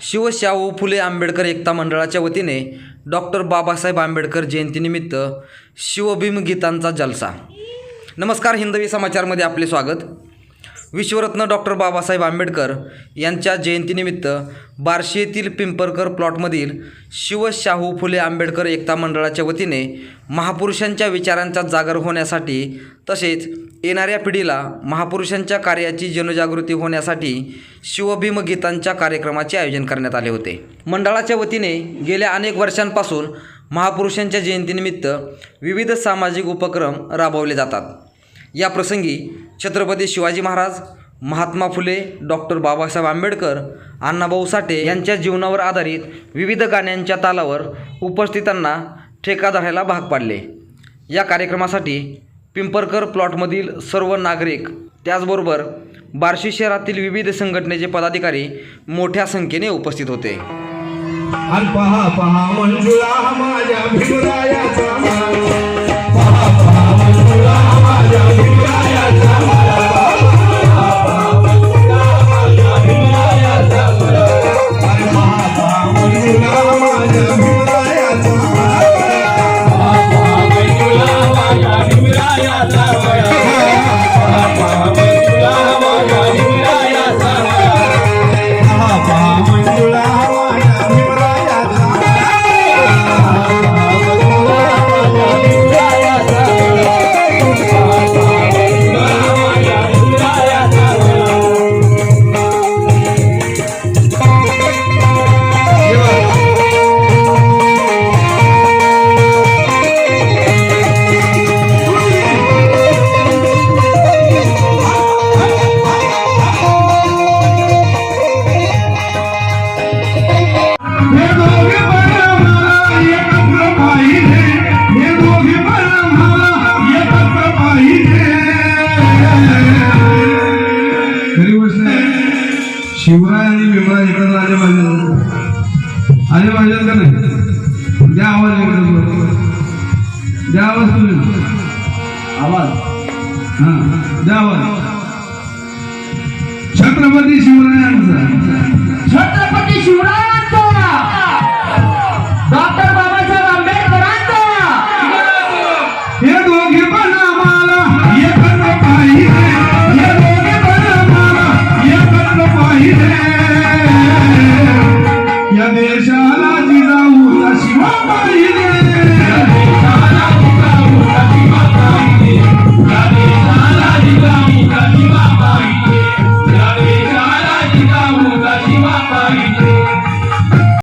शिवशाहू फुले आंबेडकर एकता मंडळाच्या वतीने डॉक्टर बाबासाहेब आंबेडकर जयंतीनिमित्त शिवभीम गीतांचा जलसा. नमस्कार हिंदवी समाचारमध्ये आपले स्वागत. विश्वरत्न डॉक्टर बाबासाहेब आंबेडकर यांच्या जयंतीनिमित्त बार्शी येथील पिंपरकर प्लॉटमधील शिवशाहू फुले आंबेडकर एकता मंडळाच्या वतीने महापुरुषांच्या विचारांचा जागर होण्यासाठी तसेच येणाऱ्या पिढीला महापुरुषांच्या कार्याची जनजागृती होण्यासाठी शिवभीम गीतांच्या कार्यक्रमाचे आयोजन करण्यात आले होते. मंडळाच्या वतीने गेल्या अनेक वर्षांपासून महापुरुषांच्या जयंतीनिमित्त विविध सामाजिक उपक्रम राबवले जातात. या प्रसंगी छत्रपती शिवाजी महाराज महात्मा फुले डॉक्टर बाबासाहेब आंबेडकर अण्णाभाऊ साठे यांच्या जीवनावर आधारित विविध गाण्यांच्या तालावर उपस्थितांना ठेका धरायला भाग पाडले. या कार्यक्रमासाठी पिंपरकर प्लॉटमधील सर्व नागरिक त्याचबरोबर बार्शी शहरातील विविध संघटनेचे पदाधिकारी मोठ्या संख्येने उपस्थित होते. शिवराय आणि भीमराय एकत्र आले पाहिजे. आले पाहिजे का नाही? द्या आवाज एकत्र द्या आवाज तुम्ही. आवाज. हा द्या आवाज. छत्रपती शिवरायांचा. छत्रपती शिवरायांचा